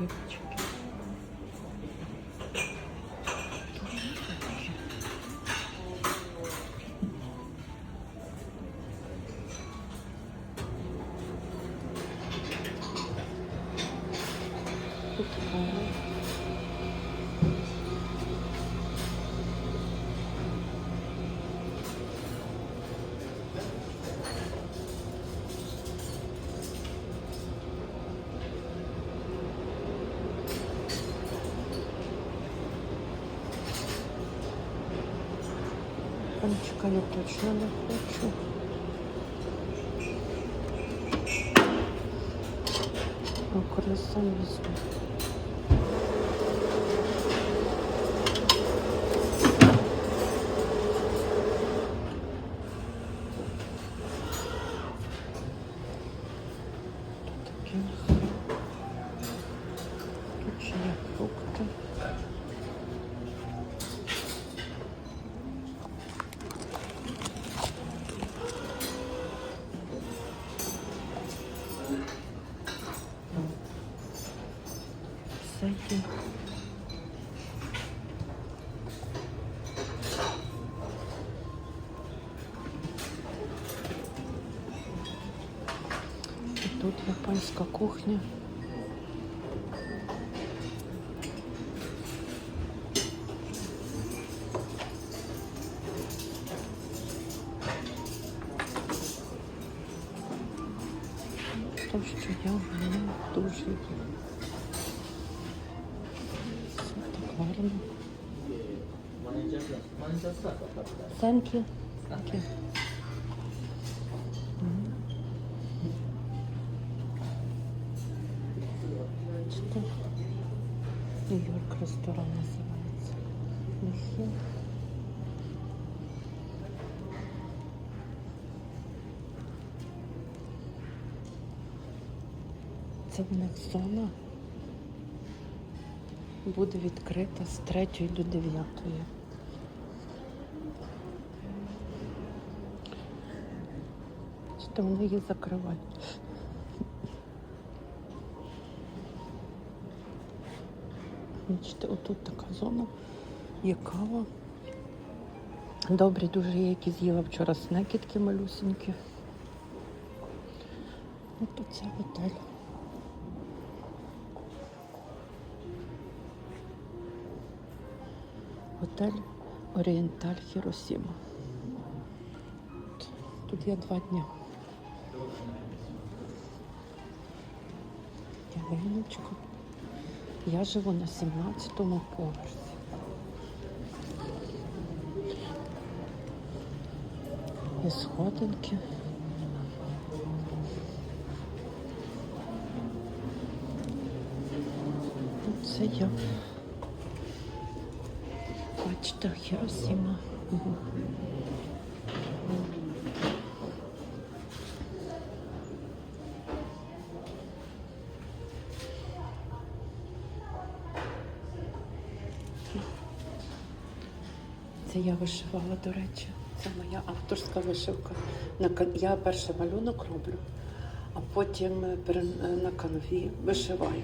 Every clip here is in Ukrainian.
Олівчики. Панчика я точно не хочу. Візьму. Тут таке. Тут ще. Тут японська кухня. То, що я не дуже люблю. Все. Thank you. Михі. Це в них зона буде відкрита з 3 до 9. Що вони її закривають. Бачите, отут така зона, є кава. Добрі дуже я які з'їла вчора снекітки малюсенькі. От це готель. Готель Орієнталь Хіросіма. Тут я два дні. Я живу на 17-му поверсі. Сходинки. Це я. Бачите, Хіросіма. Це я вишивала, до речі. Це моя авторська вишивка. Я перший малюнок роблю, а потім на канві вишиваю.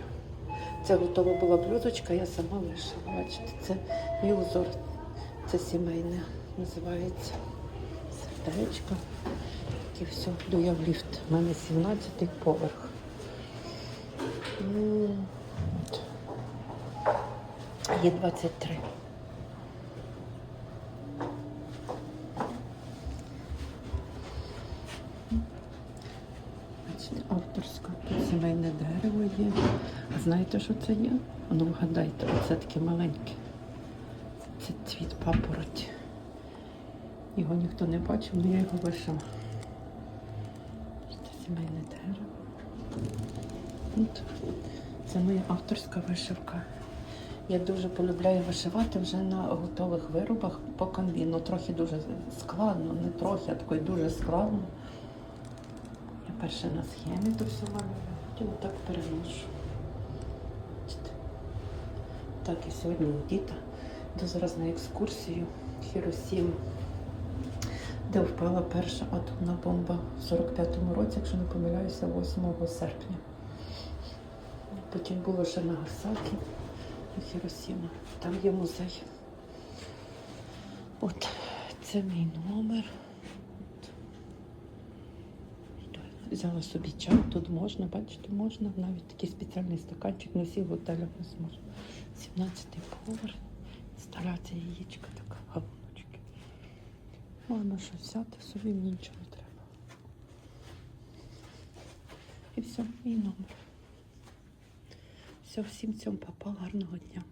Це готова була блюдочка, я сама вишила. Бачите, це мій узор. Це сімейне називається сердечко. І все, йду я в ліфт. У мене 17-й поверх. Є 23. Бачите, авторська. Тут сімейне дерево є. А знаєте, що це є? Ну вгадайте, оце таке маленьке. Це цвіт папороті. Його ніхто не бачив, але я його вишила. Це сімейне дерево. Це моя авторська вишивка. Я дуже полюбляю вишивати вже на готових виробах по канві. Ну, трохи дуже складно, не трохи, а такої дуже складно. Перше на схемі то все малюю, потім так переношу. Так, і сьогодні у діта йду зараз на екскурсію в Хіросіму, де впала перша атомна бомба в 45-му році, якщо не помиляюся, 8 серпня. Потім було ще Нагасакі, Хіросіма. Там є музей. От, це мій номер. От. Взяла собі чай, тут можна, бачите, можна, навіть такий спеціальний стаканчик, не всі в не зможна. 17-й поверх, стара ця яєчка така, галуночки. Можна щось взяти, собі мені нічого не треба. І все, мій номер. Все, всім цьому папа, гарного дня.